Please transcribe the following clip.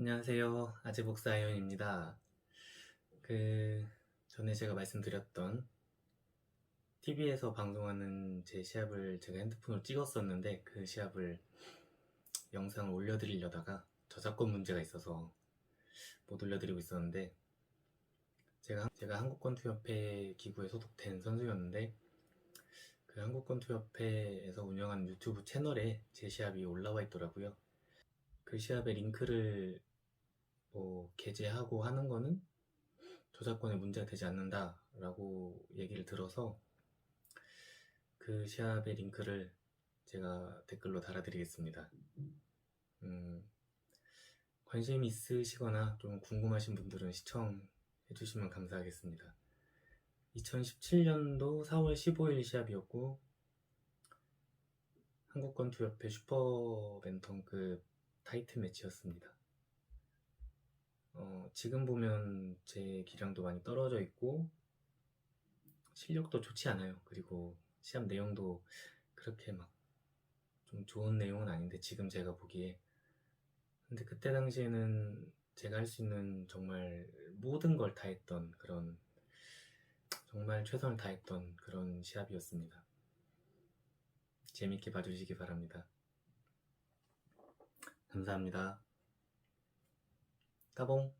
안녕하세요. 아재 복사이언입니다. 그 전에 제가 말씀드렸던 TV에서 방송하는 제 시합을 제가 핸드폰으로 찍었었는데 그 시합을 영상을 올려드리려다가 저작권 문제가 있어서 못 올려드리고 있었는데 제가 제가 한국권투협회 기구에 소속된 선수였는데 그 한국권투협회에서 운영하는 유튜브 채널에 제 시합이 올라와 있더라고요. 그 시합의 링크를 뭐 게재하고 하는 거는 저작권에 문제가 되지 않는다라고 얘기를 들어서 그 시합의 링크를 제가 댓글로 달아드리겠습니다. 음, 관심 있으시거나 좀 궁금하신 분들은 시청해 주시면 감사하겠습니다. 2017년도 4월 15일 시합이었고 한국권투협회 슈퍼벤턴급 타이틀 매치였습니다. 어, 지금 보면 제 기량도 많이 떨어져 있고 실력도 좋지 않아요. 그리고 시합 내용도 그렇게 막 좀 좋은 내용은 아닌데 지금 제가 보기에 근데 그때 당시에는 제가 할 수 있는 정말 모든 걸 다 했던 그런 정말 최선을 다했던 그런 시합이었습니다. 재밌게 봐주시기 바랍니다. 감사합니다. Gabón.